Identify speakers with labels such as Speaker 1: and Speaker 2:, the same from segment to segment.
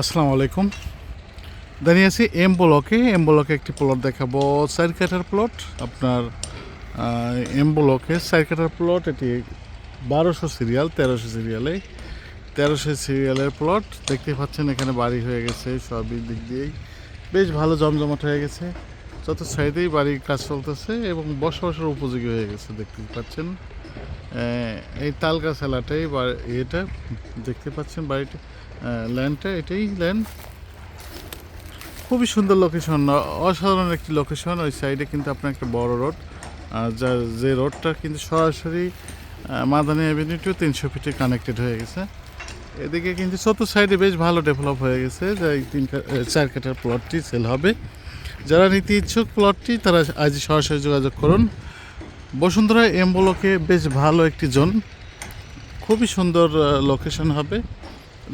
Speaker 1: আসসালামু আলাইকুম। দাঁড়িয়ে আছি এম ব্লকে। এম ব্লকে একটি প্লট দেখাবো। চার কাটার প্লট আপনার এম ব্লকে চার কাটার প্লট এটি বারোশো সিরিয়াল তেরোশো সিরিয়ালে তেরোশো সিরিয়ালের প্লট দেখতে পাচ্ছেন এখানে বাড়ি হয়ে গেছে সবই দিক দিয়েই। বেশ ভালো জমজমাট হয়ে গেছে। যত সাইডেই বাড়ির কাজ চলতেছে এবং বসবাসের উপযোগী হয়ে গেছে দেখতে পাচ্ছেন। এই তাল গাছ এলাকাটাই বা- এটা দেখতে পাচ্ছেন বাড়িটা ল্যান্ডটা এটাই ল্যান্ড খুবই সুন্দর লোকেশন অসাধারণ একটি লোকেশন ওই সাইডে কিন্তু আপনার একটা বড় রোড যা যে রোডটা কিন্তু সরাসরি মাদানী অ্যাভিনিউ টু তিনশো ফিটে কানেক্টেড হয়ে গেছে। এদিকে কিন্তু চতুর্থ সাইডে বেশ ভালো ডেভেলপ হয়ে গেছে, যে এই তিন চার কাটার প্লটটি সেল হবে। যারা নিতে ইচ্ছুক প্লটটি তারা আজ সরাসরি যোগাযোগ করুন। বসুন্ধরা এম ব্লকে বেশ ভালো একটি জোন। খুবই সুন্দর লোকেশন হবে।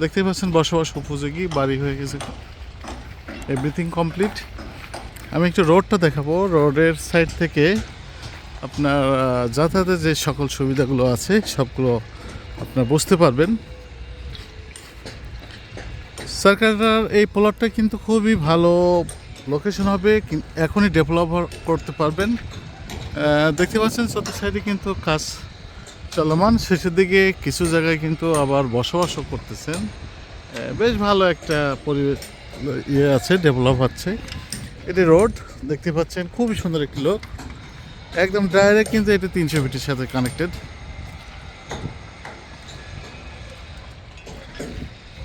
Speaker 1: দেখতে পাচ্ছেন বসবাস উপযোগী, বাড়ি হয়ে গেছে। এভরিথিং কমপ্লিট আমি একটু রোডটা দেখাবো। রোডের সাইড থেকে আপনার যাতায়াতের যে সকল সুবিধাগুলো আছে, সবগুলো আপনার বুঝতে পারবেন। সরকারের এই প্লটটা কিন্তু খুবই ভালো লোকেশন হবে। এখনই ডেভেলপ করতে পারবেন। দেখতে পাচ্ছেন চতুর্থ সাইডে কিন্তু কাজ চলমান। শেষের দিকে কিছু জায়গায় কিন্তু আবার বসবাসও করতেছেন। বেশ ভালো একটা পরিবেশ ইয়ে আছে, ডেভেলপ হচ্ছে। এটি রোড, দেখতে পাচ্ছেন, খুবই সুন্দর একটি লোক। একদম ডাইরেক্ট কিন্তু এটি তিনশো ফিটের সাথে কানেক্টেড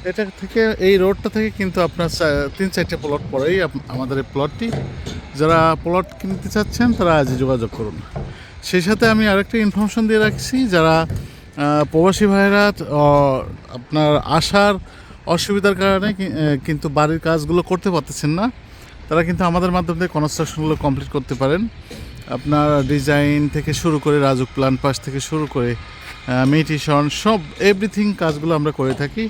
Speaker 1: এটা থেকে, এই রোডটা থেকে কিন্তু আপনার তিন চারটে প্লট পরেই আমাদের এই প্লটটি যারা প্লট কিনতে চাচ্ছেন, তারা আজই যোগাযোগ করুন। সেই সাথে আমি আরেকটা ইনফরমেশন দিয়ে রাখছি, যারা প্রবাসী ভাইরা আপনার আসার অসুবিধার কারণে কিন্তু বাড়ির কাজগুলো করতে পারতেছেন না, তারা কিন্তু আমাদের মাধ্যম মাধ্যমে কনস্ট্রাকশনগুলো কমপ্লিট করতে পারেন। আপনার ডিজাইন থেকে শুরু করে রাজুক প্ল্যান পাস থেকে শুরু করে মিটিশন সব এভরিথিং কাজগুলো আমরা করে থাকি।